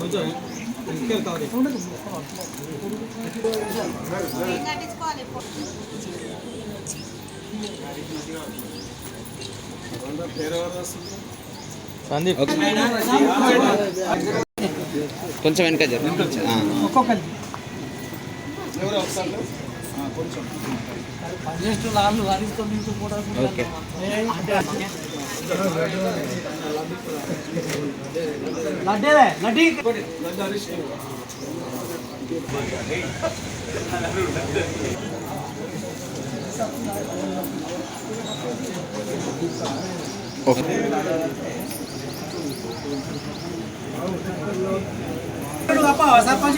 కొంచెం సందీప్. కొంచెం వెనక ఒక్కొక్కరి కూడా ఓకే. లడ్డేదే లడ్డీ సర్పంచ్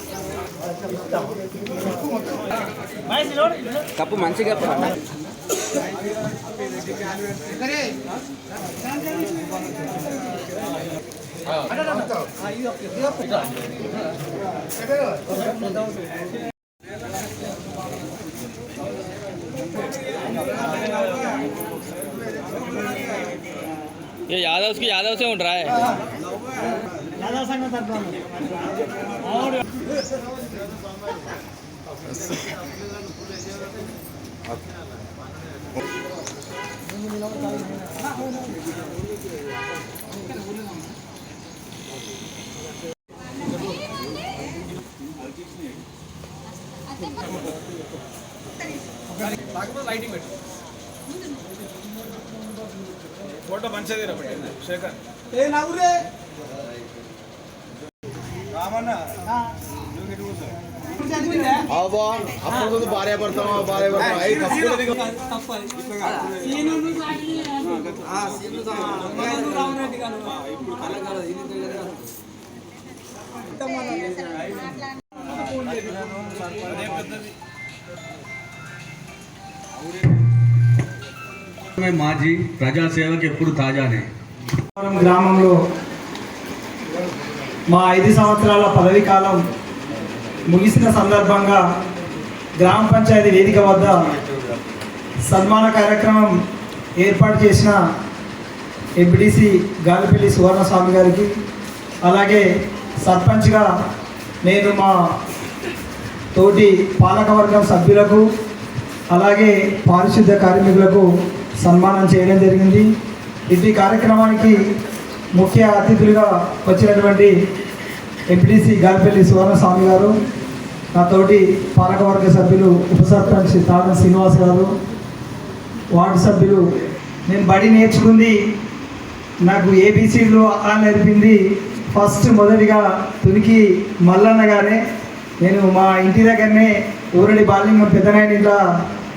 కప్పు మంచిగా కప్పు ये यादव की यादव से उठ रहा है యాదవ है సంఘం తరఫున ఫోటో మంచిది శేఖర్ ఏ నవ్వురే जी प्रजा सेव के ताज़ा ग्राम మా ఐదు సంవత్సరాల పదవీ కాలం ముగిసిన సందర్భంగా గ్రామ పంచాయతీ వేదిక వద్ద సన్మాన కార్యక్రమం ఏర్పాటు చేసిన ఎంపీటీసీ గాలిపల్లి సువర్ణస్వామి గారికి అలాగే సర్పంచ్గా నేను మా తోటి పాలకవర్గం సభ్యులకు అలాగే పారిశుద్ధ్య కార్మికులకు సన్మానం చేయడం జరిగింది. ఇది కార్యక్రమానికి ముఖ్య అతిథులుగా వచ్చినటువంటి ఎంపీసీ గాలిపల్లి సువర్ణస్వామి గారు నాతోటి పాలకవర్గ సభ్యులు ఉప సర్పంచ్ తాడం శ్రీనివాస్ గారు వార్డు సభ్యులు. నేను బడి నేర్చుకుంది నాకు ఏబీసీలో ఆ నేర్పింది ఫస్ట్ మొదటిగా తునికి మల్లన్న గారే నేను మా ఇంటి దగ్గరనే ఊరడి బాలింగం పెద్దనాయన ఇంట్లో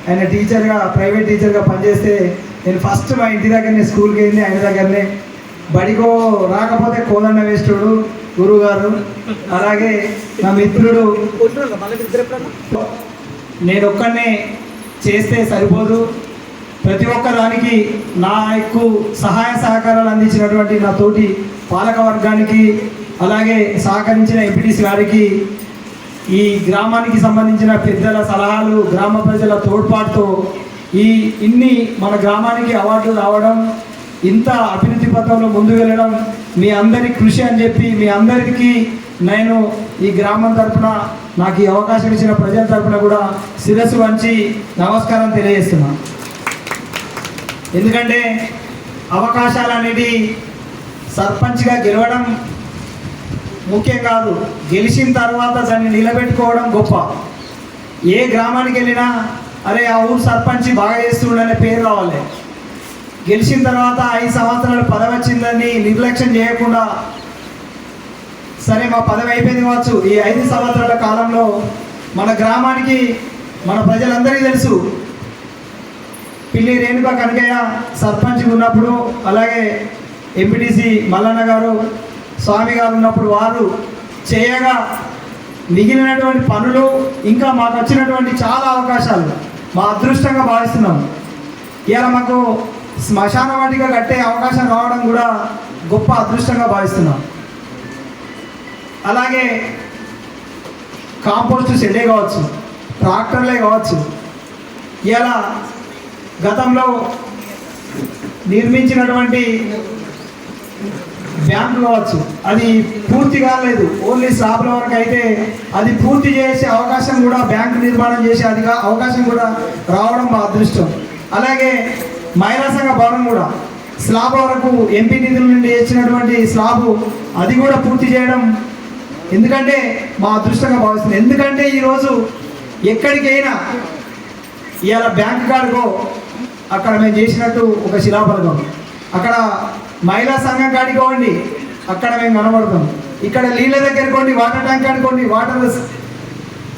ఆయన టీచర్గా ప్రైవేట్ టీచర్గా పనిచేస్తే నేను ఫస్ట్ మా ఇంటి దగ్గరనే స్కూల్కి వెళ్ళి ఆయన దగ్గరనే. బడికో రాకపోతే కోదండ వేస్తుడు గురువు గారు అలాగే నా మిత్రుడు. నేను ఒక్కనే చేస్తే సరిపోదు. ప్రతి ఒక్క దానికి నా ఎక్కువ సహాయ సహకారాలు అందించినటువంటి నా తోటి పాలక వర్గానికి అలాగే సహకరించిన ఎంపీటీసీ గారికి ఈ గ్రామానికి సంబంధించిన పెద్దల సలహాలు గ్రామ ప్రజల తోడ్పాటుతో ఈ ఇన్ని మన గ్రామానికి అవార్డులు రావడం ఇంత అభివృద్ధి పథంలో ముందు వెళ్ళడం మీ అందరి కృషి అని చెప్పి మీ అందరికీ నేను ఈ గ్రామం తరఫున నాకు ఈ అవకాశం ఇచ్చిన ప్రజల తరఫున కూడా శిరస్సు వంచి నమస్కారం తెలియజేస్తున్నాను ఎందుకంటే అవకాశాలు అనేది సర్పంచ్గా గెలవడం ముఖ్యం కాదు. గెలిచిన తర్వాత దాన్ని నిలబెట్టుకోవడం గొప్ప. ఏ గ్రామానికి వెళ్ళినా అరే ఆ ఊరు సర్పంచ్ బాగా చేస్తుండనే పేరు రావాలి. గెలిచిన తర్వాత ఐదు సంవత్సరాలు పదవి వచ్చిందని నిర్లక్ష్యం చేయకుండా సరే మా పదవి అయిపోయింది కావచ్చు. ఈ ఐదు సంవత్సరాల కాలంలో మన గ్రామానికి మన ప్రజలందరికీ తెలుసు. పిల్లి రేణుక కనకయ్య సర్పంచ్ ఉన్నప్పుడు అలాగే ఎంపీటీసీ మల్లన్న గారు స్వామి గారు ఉన్నప్పుడు వారు చేయగా మిగిలినటువంటి పనులు ఇంకా మాకు వచ్చినటువంటి చాలా అవకాశాలు. మా అదృష్టంగా భావిస్తున్నాం. ఇలా మాకు శ్మశాన వాటిగా కట్టే అవకాశం రావడం కూడా గొప్ప అదృష్టంగా భావిస్తున్నాం. అలాగే కాంపోస్ట్ సెడ్డే కావచ్చు ట్రాక్టర్లే కావచ్చు. ఇలా గతంలో నిర్మించినటువంటి బ్యాంకు కావచ్చు అది పూర్తి కాలేదు. ఓన్లీ స్లాబ్ల వరకు అయితే అది పూర్తి చేసే అవకాశం కూడా బ్యాంకు నిర్మాణం చేసే అధిక అవకాశం కూడా రావడం మా అదృష్టం. అలాగే మహిళా సంఘ భవనం కూడా. స్లాబ్ వరకు ఎంపీ నిధుల నుండి ఇచ్చినటువంటి స్లాబ్ అది కూడా పూర్తి చేయడం ఎందుకంటే మా అదృష్టంగా భావిస్తుంది ఎందుకంటే ఈరోజు ఎక్కడికైనా ఇవాళ బ్యాంక్ కాడుకో అక్కడ మేము చేసినట్టు ఒక శిలాఫలకం. అక్కడ మహిళా సంఘం కాడికోండి అక్కడ మేము కనబడతాం. ఇక్కడ నీళ్ళ దగ్గర కొన్ని వాటర్ ట్యాంక్ కాడుకోండి వాటర్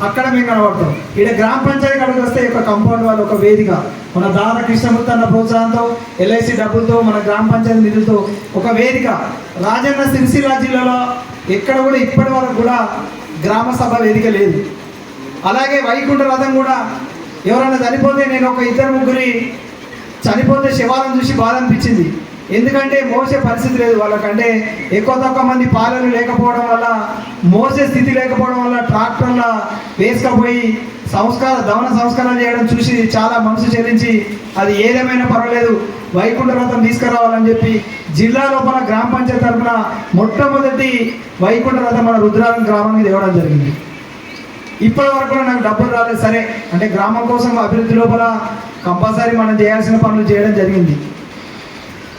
అక్కడ మేము కనబడతాం. ఇక్కడ గ్రామ పంచాయతీ అడుగు వస్తే ఒక కంపౌండ్ వాళ్ళు ఒక వేదిక. మన దాన కృష్ణమూర్తి అన్న ప్రోత్సాహంతో ఎల్ఐసి డబ్బులతో మన గ్రామ పంచాయతీ నిధులతో ఒక వేదిక. రాజన్న సిరిసిల్ల జిల్లాలో ఎక్కడ కూడా ఇప్పటి వరకు కూడా గ్రామ సభ వేదిక లేదు. అలాగే వైకుంఠ రథం కూడా ఎవరైనా చనిపోతే నేను ఒక ఇద్దరు ముగ్గురి చనిపోతే శివాలను చూసి బాధ అనిపించింది. ఎందుకంటే మోసే పరిస్థితి లేదు వాళ్ళకంటే ఎక్కువ తక్కువ మంది పాలలు లేకపోవడం వల్ల మోసే స్థితి లేకపోవడం వల్ల ట్రాక్టర్ల వేసుకపోయి సంస్కార దవన సంస్కారం చేయడం చూసి చాలా మనసు చెల్లించి అది ఏదేమైనా పర్వాలేదు వైకుంఠ రథం తీసుకురావాలని చెప్పి జిల్లా లోపల గ్రామ పంచాయతీ తరఫున మొట్టమొదటి వైకుంఠ రథం మన రుద్రాలం గ్రామానికి తేవడం జరిగింది. ఇప్పటి వరకు కూడా నాకు డబ్బులు రాలేదు. సరే అంటే గ్రామం కోసం అభివృద్ధి లోపల కంపల్సరీ మనం చేయాల్సిన పనులు చేయడం జరిగింది.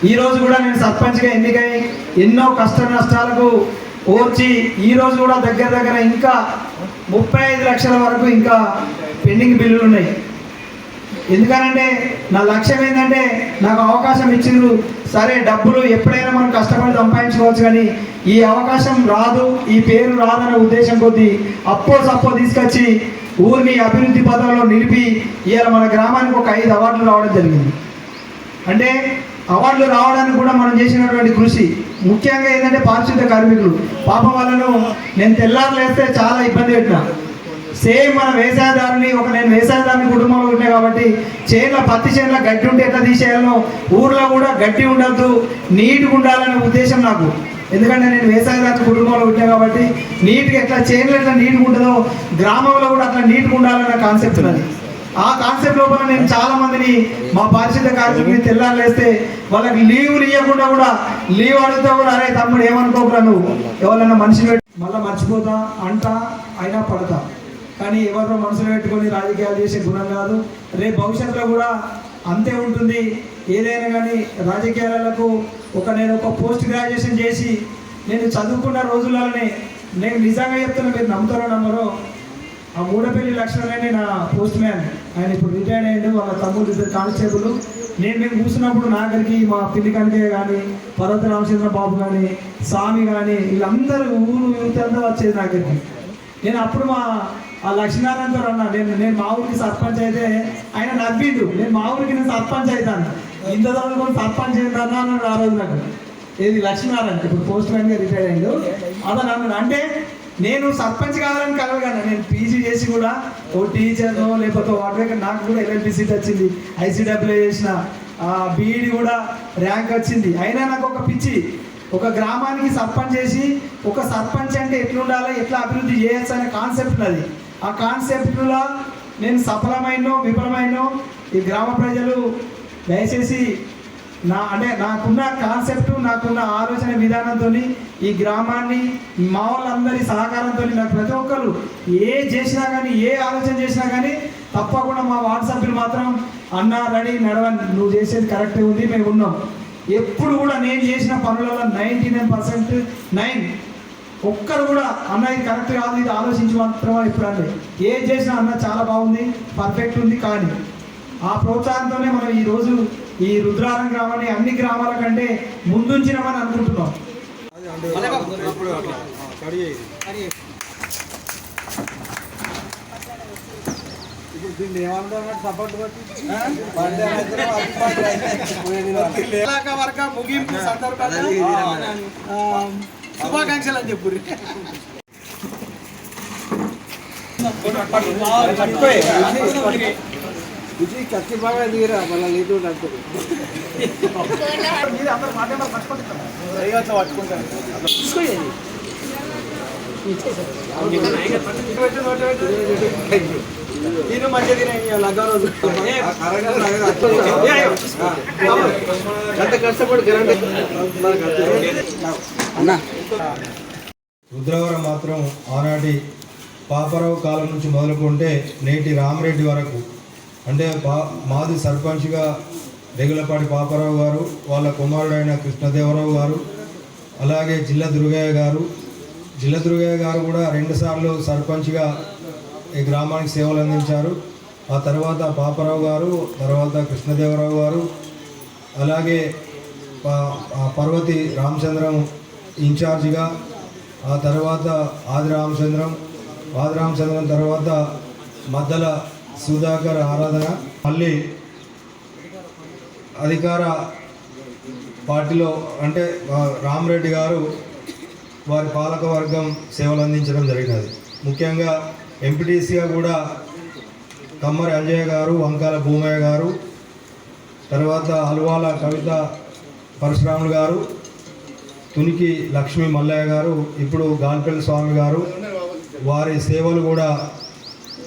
ఈరోజు కూడా నేను సర్పంచ్గా ఎన్నికై ఎన్నో కష్ట నష్టాలకు ఓర్చి ఈరోజు కూడా దగ్గర దగ్గర ఇంకా ముప్పై ఐదు లక్షల వరకు ఇంకా పెండింగ్ బిల్లులు ఉన్నాయి. ఎందుకనంటే నా లక్ష్యం ఏంటంటే నాకు అవకాశం ఇచ్చిండ్రు సరే డబ్బులు ఎప్పుడైనా మనం కష్టపడి సంపాదించుకోవచ్చు కానీ ఈ అవకాశం రాదు ఈ పేరు రాదనే ఉద్దేశం కొద్దీ అప్పో సప్పో తీసుకొచ్చి ఊరిని అభివృద్ధి పదంలో నిలిపి ఇవాళ మన గ్రామానికి ఒక ఐదు అవార్డులు రావడం జరిగింది. అంటే అవార్డులు రావడానికి కూడా మనం చేసినటువంటి కృషి. ముఖ్యంగా ఏంటంటే పారిశుద్ధ కార్మికులు. పాపం వాళ్ళను నేను తెల్లారులేస్తే చాలా ఇబ్బంది పెట్టిన. సేమ్ మన వ్యవసాయదారుని ఒక నేను వ్యవసాయదారుని కుటుంబంలో ఉంటాయి కాబట్టి చేనుల పత్తి చేనుల గడ్డి ఉంటే ఎట్లా తీసేయాలనో ఊర్లో కూడా గడ్డి ఉండద్దు నీట్గా ఉండాలనే ఉద్దేశం నాకు. ఎందుకంటే నేను వ్యవసాయదారు కుటుంబంలో ఉంటాయి కాబట్టి నీట్గా ఎట్లా చేనులు ఎట్లా నీట్గా ఉంటుందో గ్రామంలో కూడా అట్లా నీట్గా ఉండాలనే కాన్సెప్ట్ ఉన్నది ఆ కాన్సెప్ట్ లోపల నేను చాలా మందిని మా పారిశుద్ధ కార్మికుని తెల్లారులేస్తే వాళ్ళకి లీవులు ఇవ్వకుండా కూడా లీవ్ అడిగితే కూడా అరే తమ్ముడు ఏమనుకోకురా నువ్వు? ఎవరన్నా మనిషి పెట్టి మళ్ళీ మర్చిపోతా అంటా అయినా పడతా. కానీ ఎవరో మనసులో పెట్టుకొని రాజకీయాలు చేసే గుణం కాదు. రేపు భవిష్యత్తులో కూడా అంతే ఉంటుంది. ఏదైనా కానీ రాజకీయాలకు ఒక నేను ఒక పోస్ట్ గ్రాడ్యుయేషన్ చేసి నేను చదువుకున్న రోజులలోనే నేను నిజంగా చెప్తున్నా మీరు నమ్ముతారో నమ్మరో ఆ మూడపల్లి లక్ష్మణ్ నా పోస్ట్ మ్యాన్. ఆయన ఇప్పుడు రిటైర్డ్ అయ్యాడు వాళ్ళ తమ్ముడు ఇద్దరు కానిస్టేబుల్ నేను మేము కూర్చున్నప్పుడు నా దగ్గరికి మా పిల్లి కనకయ్య కానీ పర్వత రామచంద్ర బాబు కానీ స్వామి కానీ వీళ్ళందరూ ఊరు యూత్ వచ్చేది నా దగ్గరికి. నేను అప్పుడు మా ఆ లక్ష్మీనారాయణతో అన్నా నేను నేను మా ఊరికి సర్పంచ్ అయితే ఆయన నవ్విండు. నేను మా ఊరికి నేను సర్పంచ్ అవుతాను. ఇంత చదువుకొని సర్పంచ్ అవుతాను అన్నాడు ఆ రోజు నాకు. ఏది లక్ష్మీనారాయణ ఇప్పుడు పోస్ట్ మ్యాన్గా రిటైర్ అయ్యాడు. అతను అన్నాడు అంటే నేను సర్పంచ్ కావాలని కలవగాను నేను పీజీ చేసి కూడా ఓ టీచర్నో లేకపోతే వాటర్ నాకు కూడా ఎల్ఎల్పి సీట్ వచ్చింది. ఐసీడబ్ల్యూ చేసిన బీఈడి కూడా ర్యాంక్ వచ్చింది. అయినా నాకు ఒక పిచ్చి ఒక గ్రామానికి సర్పంచ్ చేసి ఒక సర్పంచ్ అంటే ఎట్లుండాలి ఎట్లా అభివృద్ధి చేయొచ్చు అనే కాన్సెప్ట్ ఉన్నది. ఆ కాన్సెప్ట్లో నేను సఫలమైనో విఫలమైనో ఈ గ్రామ ప్రజలు దయచేసి నా అంటే నాకున్న కాన్సెప్ట్ నాకున్న ఆలోచన విధానంతో ఈ గ్రామాన్ని మా వాళ్ళందరి సహకారంతో నాకు ప్రతి ఒక్కరు ఏ చేసినా కానీ ఏ ఆలోచన చేసినా కానీ తప్పకుండా మా వార్డు సభ్యులు మాత్రం అన్న రెడీ నడవని నువ్వు చేసేది కరెక్టే ఉంది మేము ఉన్నాం. ఎప్పుడు కూడా నేను చేసిన పనులలో నైంటీ నైన్ పర్సెంట్ నైన్. ఒక్కరు కూడా అన్న ఇది కరెక్ట్ కాదు ఇది ఆలోచించి మాత్రమే ఇప్పుడు అంటే ఏం చేసినా అన్న చాలా బాగుంది పర్ఫెక్ట్ ఉంది కానీ ఆ ప్రోత్సాహంతోనే మనం ఈరోజు ఈ రుద్రారం గ్రామాన్ని అన్ని గ్రామాల కంటే ముందుంచినామని అనుకుంటున్నాం. వర్గ ముగింపు సందర్భంగా శుభాకాంక్షలు అని చెప్పు ఇది కత్తి బాగా దిగిరా మళ్ళీ నీతో అంటుంది నేను లగ్గ రోజు అంత కష్టపడి గ్రాండ్ రుద్రవరం మాత్రం ఆనాటి పాపరావు కాలం నుంచి మొదలుకుంటే నేటి రామరెడ్డి వరకు అంటే పా మాది సర్పంచ్గా రెగులపాటి పాపారావు గారు వాళ్ళ కుమారుడైన కృష్ణదేవరావు గారు అలాగే జిల్లా దుర్గయ్య గారు. జిల్లా దుర్గయ్య గారు కూడా రెండుసార్లు సర్పంచ్గా ఈ గ్రామానికి సేవలు అందించారు. ఆ తర్వాత పాపారావు గారు తర్వాత కృష్ణదేవరావు గారు అలాగే పర్వతి రామచంద్రం ఇన్ఛార్జిగా ఆ తర్వాత ఆది రామచంద్రం ఆది రామచంద్రం తర్వాత మద్దల సుధాకర్ ఆరాధన మళ్ళీ అధికార పార్టీలో అంటే రామరెడ్డి గారు వారి పాలక వర్గం సేవలు అందించడం జరిగినది. ముఖ్యంగా ఎంపీటీసీగా కూడా కమ్మరి అంజయ్య గారు వంకాల భూమయ్య గారు తర్వాత అల్వాల కవిత పరశురాములు గారు తునికి లక్ష్మీ మల్లయ్య గారు ఇప్పుడు గాల్పల్లి స్వామి గారు వారి సేవలు కూడా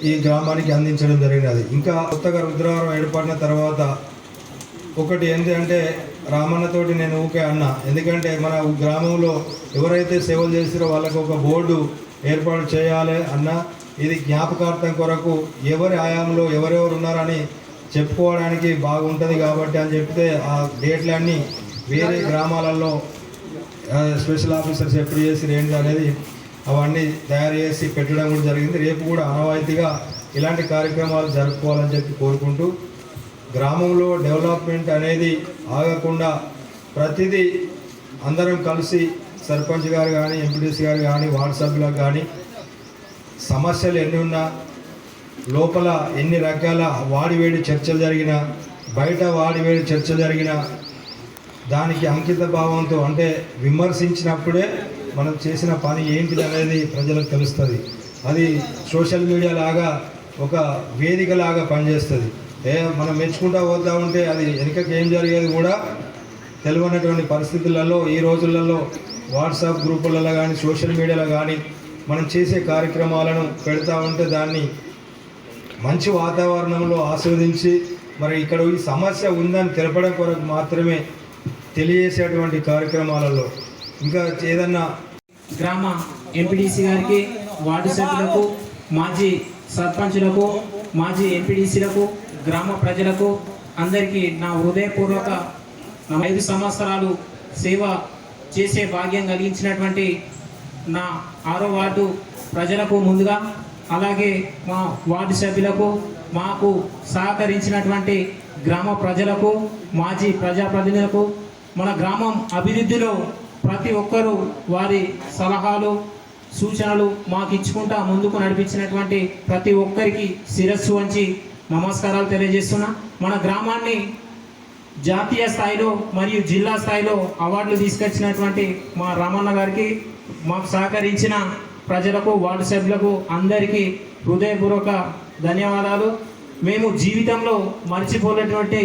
ఈ గ్రామానికి అందించడం జరిగినది. ఇంకా కొత్తగా రుద్రవరం ఏర్పడిన తర్వాత ఒకటి ఏంటి అంటే రామన్నతోటి నేను ఊకే అన్న. ఎందుకంటే మన గ్రామంలో ఎవరైతే సేవలు చేస్తారో వాళ్ళకు ఒక బోర్డు ఏర్పాటు చేయాలి అన్న ఇది జ్ఞాపకార్థం కొరకు ఎవరి ఆయాంలో ఎవరెవరు ఉన్నారని చెప్పుకోవడానికి బాగుంటుంది కాబట్టి అని చెప్తే ఆ డేట్లన్నీ వేరే గ్రామాలలో స్పెషల్ ఆఫీసర్స్ ఎప్పుడు చేసి ఏంటి అనేది అవన్నీ తయారు చేసి పెట్టడం కూడా జరిగింది. రేపు కూడా అనవాయితీగా ఇలాంటి కార్యక్రమాలు జరుపుకోవాలని చెప్పి కోరుకుంటూ గ్రామంలో డెవలప్మెంట్ అనేది ఆగకుండా ప్రతిదీ అందరం కలిసి సర్పంచ్ గారు కానీ ఎంపీటీసీ గారు కానీ వార్డు సభ్యులకు కానీ సమస్యలు ఎన్ని ఉన్నా లోపల ఎన్ని రకాల వాడివేడి చర్చలు జరిగినా బయట వాడివేడి చర్చలు జరిగినా దానికి అంకిత భావంతో అంటే విమర్శించినప్పుడే మనం చేసిన పని ఏంటిది అనేది ప్రజలకు తెలుస్తుంది. అది సోషల్ మీడియా లాగా ఒక వేదిక లాగా పనిచేస్తుంది. ఏ మనం మెచ్చుకుంటా పోతా ఉంటే అది వెనుకకి ఏం జరిగేది కూడా తెలియనటువంటి పరిస్థితులలో ఈ రోజులలో వాట్సాప్ గ్రూపులలో కానీ సోషల్ మీడియాలో కానీ మనం చేసే కార్యక్రమాలను పెడతా ఉంటే దాన్ని మంచి వాతావరణంలో ఆస్వాదించి మరి ఇక్కడ ఈ సమస్య ఉందని తెలపడం కొరకు మాత్రమే తెలియజేసేటువంటి కార్యక్రమాలలో ఇంకా ఏదన్నా గ్రామ ఎంపీడీసీ గారికి వార్డు సభ్యులకు మాజీ సర్పంచులకు మాజీ ఎంపీడీసీలకు గ్రామ ప్రజలకు అందరికీ నా హృదయపూర్వక నా ఐదు సంవత్సరాలు సేవ చేసే భాగ్యం కలిగించినటువంటి నా ఆరో వార్డు ప్రజలకు ముందుగా అలాగే మా వార్డు సభ్యులకు మాకు సహకరించినటువంటి గ్రామ ప్రజలకు మాజీ ప్రజాప్రతినిధులకు మన గ్రామం అభివృద్ధిలో ప్రతి ఒక్కరూ వారి సలహాలు సూచనలు మాకు ఇచ్చుకుంటా ముందుకు నడిపించినటువంటి ప్రతి ఒక్కరికి శిరస్సు వంచి నమస్కారాలు తెలియజేస్తున్నా. మన గ్రామాన్ని జాతీయ స్థాయిలో మరియు జిల్లా స్థాయిలో అవార్డులు తీసుకొచ్చినటువంటి మా రామన్న గారికి మాకు సహకరించిన ప్రజలకు వార్డు సభ్యులకు అందరికీ హృదయపూర్వక ధన్యవాదాలు. మేము జీవితంలో మర్చిపోలేటువంటి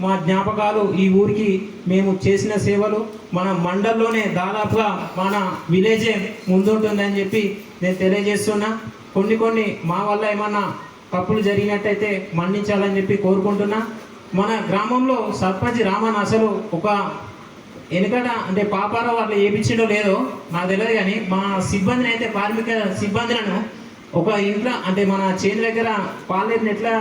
మా జ్ఞాపకాలు ఈ ఊరికి మేము చేసిన సేవలు మన మండల్లోనే దాదాపుగా మన విలేజే ముందుంటుందని చెప్పి నేను తెలియజేస్తున్నా. కొన్ని కొన్ని మా వల్ల ఏమన్నా తప్పులు జరిగినట్టయితే మన్నించాలని చెప్పి కోరుకుంటున్నా. మన గ్రామంలో సర్పంచ్ రామన్ అసలు ఒక వెనుకట అంటే పాపారావు అట్లా ఏపించిండో లేదో నాకు తెలియదు కానీ మా సిబ్బందిని అయితే కార్మిక సిబ్బందులను ఒక ఇంట్లో అంటే మన చేను దగ్గర పాలేరుని ఎట్లా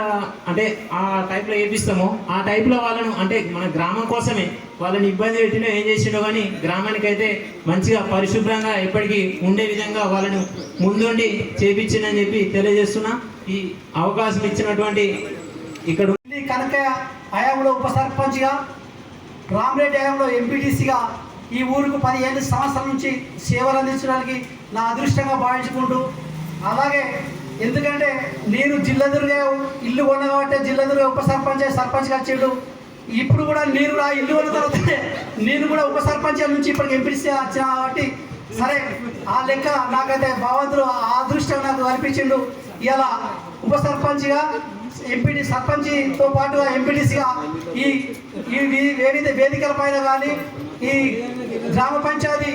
అంటే ఆ టైప్లో వేపిస్తామో ఆ టైప్లో వాళ్ళను అంటే మన గ్రామం కోసమే వాళ్ళని ఇబ్బంది పెట్టినా ఏం చేసిండో కానీ గ్రామానికి అయితే మంచిగా పరిశుభ్రంగా ఎప్పటికీ ఉండే విధంగా వాళ్ళను ముందుండి చేపించిందని చెప్పి తెలియజేస్తున్నా. ఈ అవకాశం ఇచ్చినటువంటి ఇక్కడ ఈ కనకయ్య హయాంలో ఉప సర్పంచ్గా రామరెడ్డి హయాంలో ఎంపీటీసీగా ఈ ఊరికి పదిహేను సంవత్సరాల నుంచి సేవలు అందించడానికి నా అదృష్టంగా భావించుకుంటూ అలాగే ఎందుకంటే నేను జిల్లదుర్గ ఇల్లు కొన్న కాబట్టి జిల్లదుర్గ ఉప సర్పంచ్ సర్పంచ్గా వచ్చాడు ఇప్పుడు కూడా నేను ఆ ఇల్లు కొన్న తర్వాత నేను కూడా ఉప సర్పంచ్ నుంచి ఇప్పటికి ఎంపీసీ వచ్చిన కాబట్టి సరే ఆ లెక్క నాకైతే భగవంతుడు ఆ అదృష్టం నాకు కల్పించిండు. ఇలా ఉప సర్పంచ్గా ఎంపీటీ సర్పంచ్తో పాటుగా ఎంపీటీసీగా ఈ ఈ వేదిక వేదికల పైన కానీ ఈ గ్రామ పంచాయతీ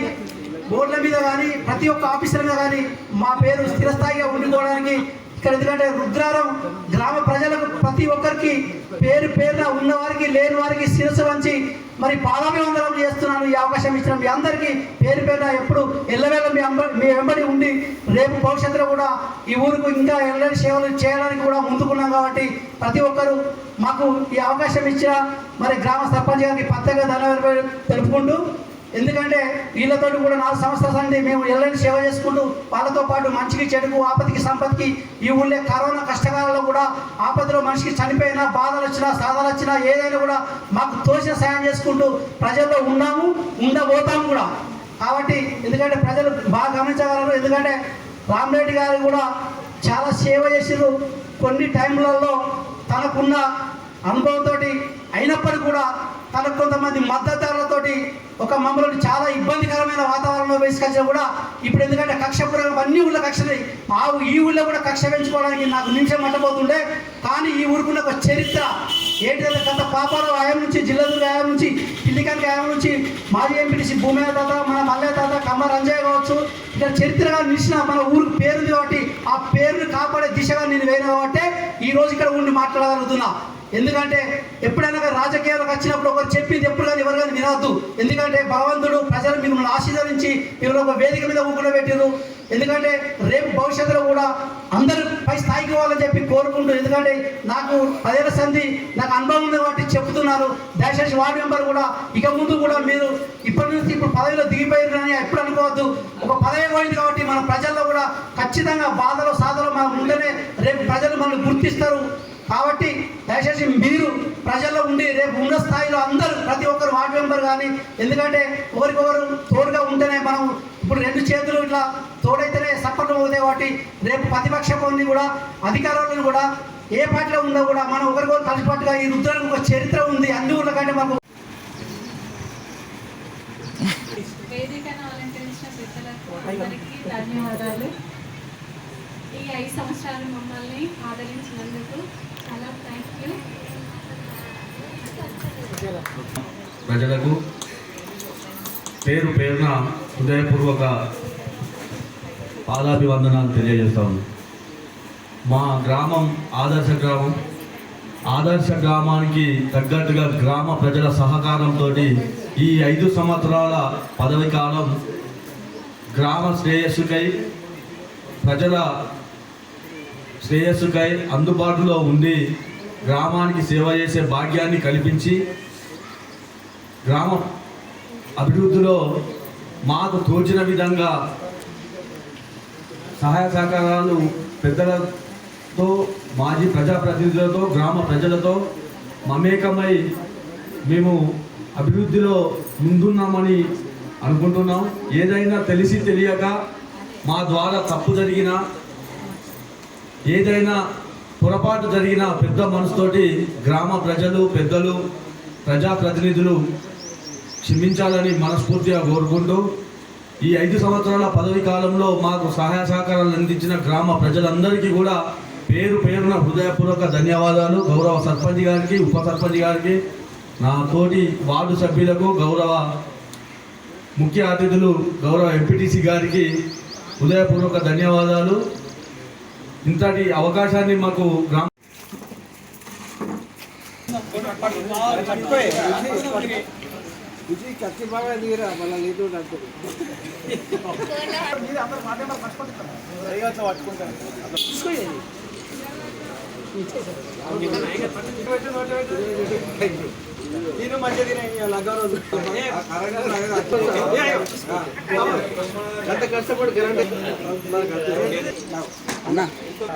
బోర్డుల మీద కానీ ప్రతి ఒక్క ఆఫీసర్ మీద కానీ మా పేరు స్థిరస్థాయిగా ఉండిపోవడానికి ఇక్కడ ఎందుకంటే రుద్రారం గ్రామ ప్రజలకు ప్రతి ఒక్కరికి పేరు పేరున ఉన్న వారికి లేని వారికి శిరస్సు వంచి మరి పాదాభివందనం చేస్తున్నాను ఈ అవకాశం ఇచ్చిన మీ అందరికీ పేరు పేరున ఎప్పుడు ఎల్లవేళ మీ అంబ మీ వెంబడి ఉండి రేపు భవిష్యత్తులో కూడా ఈ ఊరుకు ఇంకా ఎల్లని సేవలు చేయడానికి కూడా ముందుకున్నాం కాబట్టి ప్రతి ఒక్కరూ మాకు ఈ అవకాశం ఇచ్చిన మరి గ్రామ సర్పంచ్ గారికి ప్రత్యేక ధన్యవాదాలు తెలుపుకుంటూ ఎందుకంటే వీళ్ళతో కూడా నాలుగు సంవత్సరాల నుండి మేము ఎల్లని సేవ చేసుకుంటూ వాళ్ళతో పాటు మంచికి చెడుకు ఆపదికి సంపత్తికి ఈ ఊళ్ళో కరోనా కష్టకాలంలో కూడా ఆపదలో మనిషికి చనిపోయినా బాధలు వచ్చినా సాధలు వచ్చినా ఏదైనా కూడా మాకు తోచిన సాయం చేసుకుంటూ ప్రజల్లో ఉన్నాము ఉండబోతాము కూడా. కాబట్టి ఎందుకంటే ప్రజలు బాగా గమనించగలరు. ఎందుకంటే రామరెడ్డి గారు కూడా చాలా సేవ చేసారు కొన్ని టైంలలో తనకున్న అనుభవంతో అయినప్పటికీ కూడా తనకు కొంతమంది మద్దతుదారులతోటి ఒక మమ్మల్ని చాలా ఇబ్బందికరమైన వాతావరణంలో వేసుకొచ్చినా కూడా ఇప్పుడు ఎందుకంటే కక్షపురం అన్ని ఊళ్ళో కక్షలే. ఆ ఈ ఊళ్ళో కూడా కక్ష పెంచుకోవడానికి నాకు నిమిషం మట్టబోతుండే కానీ ఈ ఊరుకున్న ఒక చరిత్ర ఏంటంటే గత పాపాల ఆయం నుంచి జిల్లాదుర్గ ఆయం నుంచి పిల్లికానికి ఆయం నుంచి మాజీ ఎంపీటీసీ భూమయ్య తాత మన మల్లె తాత కమ్మ రంజయ్య కావచ్చు. ఇక్కడ చరిత్రగా నిలిచిన మన ఊరికి పేరుంది కాబట్టి ఆ పేరును కాపాడే దిశగా నేను వేయను కాబట్టి ఈ రోజు ఇక్కడ ఉండి మాట్లాడగలుగుతున్నా ఎందుకంటే ఎప్పుడైనా రాజకీయాలకు వచ్చినప్పుడు ఒకరు చెప్పింది ఎప్పుడు కానీ ఎవరు కానీ వినవద్దు ఎందుకంటే భగవంతుడు ప్రజలు మిమ్మల్ని ఆశీర్వదించి మిమ్మల్ని ఒక వేదిక మీద ఊపిన ఎందుకంటే రేపు భవిష్యత్తులో కూడా అందరూ పై స్థాయికి వాళ్ళని చెప్పి కోరుకుంటూ ఎందుకంటే నాకు పదేళ్ళ సంధి నాకు అనుభవం ఉంది కాబట్టి చెప్తున్నారు దయచేసి వార్డు మెంబర్ కూడా ఇక ముందు కూడా మీరు ఇప్పటి నుంచి ఇప్పుడు పదవిలో దిగిపోయారు అని ఎప్పుడు అనుకోవద్దు. ఒక పదవి పోయింది కాబట్టి మన ప్రజల్లో కూడా ఖచ్చితంగా బాధలో సాధలో మనం ఉంటేనే రేపు ప్రజలు మనల్ని గుర్తిస్తారు. కాబట్టి దయచేసి మీరు ప్రజల్లో ఉండి రేపు ఉన్న స్థాయిలో అందరూ ప్రతి ఒక్కరు వార్డు మెంబర్ కానీ ఎందుకంటే ఒకరికొకరు తోడుగా ఉంటేనే మనం ఇప్పుడు రెండు చేతులు ఇట్లా తోడైతేనే సపోర్ట్ అవుతాయి కాబట్టి రేపు ప్రతిపక్షాన్ని కూడా అధికారులను కూడా ఏ పార్టీలో ఉన్నా కూడా మనం ఒకరికొకరు కలిసిపట్టుగా ఈ రుద్రానికి ఒక చరిత్ర ఉంది అన్ని ఊళ్ళ కంటే మాకు ధన్యవాదాలు. ఈ ఐదు సంవత్సరాలు మమ్మల్ని ఆదరించినందుకు ప్రజలకు పేరు పేరున హృదయపూర్వక పాదాభివందనాలు తెలియజేస్తాము మా గ్రామం ఆదర్శ గ్రామం. ఆదర్శ గ్రామానికి తగ్గట్టుగా గ్రామ ప్రజల సహకారంతో ఈ ఐదు సంవత్సరాల పదవి కాలం గ్రామ శ్రేయస్సుకై ప్రజల శ్రేయస్సుకై అందుబాటులో ఉండి గ్రామానికి సేవ చేసే భాగ్యాన్ని కల్పించి గ్రామ అభివృద్ధిలో మాకు తోచిన విధంగా సహాయ సహకారాలు పెద్దలతో మాజీ ప్రజాప్రతినిధులతో గ్రామ ప్రజలతో మమేకమై మేము అభివృద్ధిలో ముందున్నామని అనుకుంటున్నాం. ఏదైనా తెలిసి తెలియక మా ద్వారా తప్పు జరిగినా ఏదైనా పొరపాటు జరిగిన పెద్ద మనసుతోటి గ్రామ ప్రజలు పెద్దలు ప్రజాప్రతినిధులు క్షమించాలని మనస్ఫూర్తిగా కోరుకుంటూ ఈ ఐదు సంవత్సరాల పదవి కాలంలో మాకు సహాయ సహకారాలు అందించిన గ్రామ ప్రజలందరికీ కూడా పేరు పేరున హృదయపూర్వక ధన్యవాదాలు. గౌరవ సర్పంచ్ గారికి ఉప సర్పంచ్ గారికి నా తోటి వార్డు సభ్యులకు గౌరవ ముఖ్య అతిథులు గౌరవ ఎంపీటీసీ గారికి హృదయపూర్వక ధన్యవాదాలు. ఇంతటి అవకాశాన్ని మాకు గ్రామ బుజ్జి కత్తి బాగా దిగిరా మళ్ళీ నీతో